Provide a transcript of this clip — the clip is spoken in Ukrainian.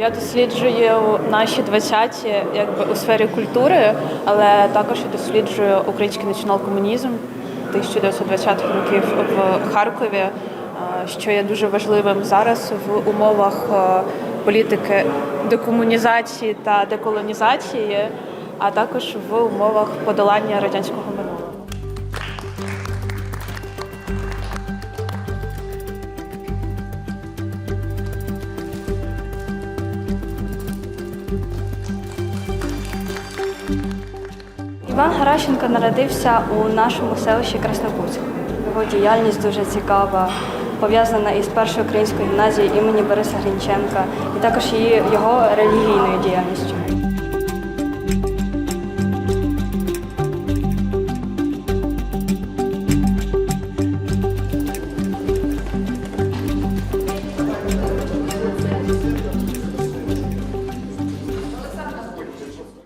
Я досліджую наші 20-ті якби у сфері культури, але також я досліджую український націонал-комунізм 1920-х років в Харкові, е, що є дуже важливим зараз в умовах е, політики декомунізації та деколонізації, а також в умовах подолання радянського Іван Гаращенко народився у нашому селищі Краснопутськ. Його діяльність дуже цікава, пов'язана із першою українською гімназією імені Бориса Грінченка і також її, його релігійною діяльністю.